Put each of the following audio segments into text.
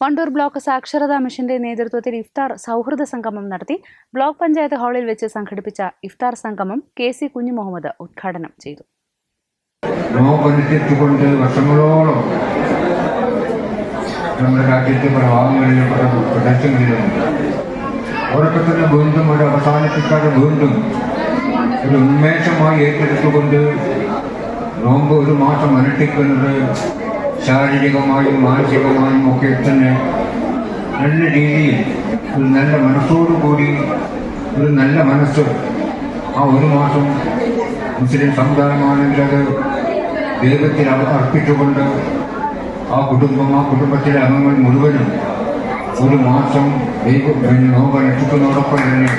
Wandoor block സാക്ഷരതാ മിഷന്റെ നേതൃത്വത്തിൽ ഇഫ്താർ സൗഹൃദ സംഗമം നടത്തി ബ്ലോക്ക് പഞ്ചായത്ത് ഹാളിൽ വെച്ച് സംഘടിപ്പിച്ച ഇഫ്താർ സംഗമം കെ സി കുഞ്ഞു മുഹമ്മദ് ഉദ്ഘാടനം ചെയ്തു. ഒരു അവസാനിപ്പിക്കാതെ വീണ്ടും ഒരു ഉന്മേഷമായി ഏറ്റെടുത്തുകൊണ്ട് നോമ്പ് ഒരു മാസം അനുഷ്ഠിക്കുന്നത് ശാരീരികമായും മാനസികമായും ഒക്കെ തന്നെ നല്ല രീതിയിൽ ഒരു നല്ല മനസ്സോടുകൂടി ഒരു നല്ല മനസ്സ് ആ ഒരു മാസം മുസ്ലിം സമുദായമാണെങ്കിൽ അത് ദൈവത്തിൽ അർപ്പിച്ചുകൊണ്ട് ആ കുടുംബം ആ കുടുംബത്തിലെ അംഗങ്ങൾ മുഴുവനും ഒരു മാസം ദൈവം നോമ്പ് അനുഷ്ഠിക്കുന്നതോടൊപ്പം തന്നെ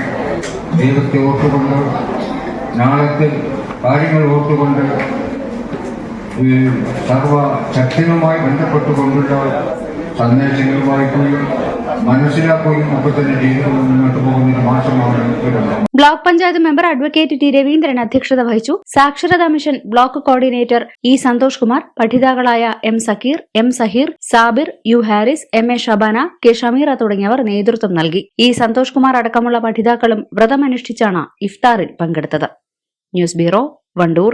ദൈവത്തെ ഓർത്തുകൊണ്ട് നാളത്തെ കാര്യങ്ങൾ ഓർത്തുകൊണ്ട് സർവ ശക്തികളുമായി ബന്ധപ്പെട്ടുകൊണ്ടുള്ള സന്ദേശങ്ങൾ വായിക്കുകയും മനസ്സിലാക്കുകയും ഒക്കെ തന്നെ ചെയ്തുകൊണ്ട് മുന്നോട്ട് പോകുന്ന മാസമാണ് block panchayat member advocate T Raveendran അധ്യക്ഷത വഹിച്ചു. സാക്ഷരതാ mission block coordinator E Santhosh Kumar പഠിതാക്കളായ M Sakeer M Saheer Sabir U Haris M A Shabana K Shameera തുടങ്ങിയവർ നേതൃത്വം നൽകി. ഇ സന്തോഷ് കുമാർ അടക്കമുള്ള പഠിതാക്കളും വ്രതമനുഷ്ഠിച്ചാണ് ഇഫ്താറിൽ പങ്കെടുത്തത്. News bureau Wandoor.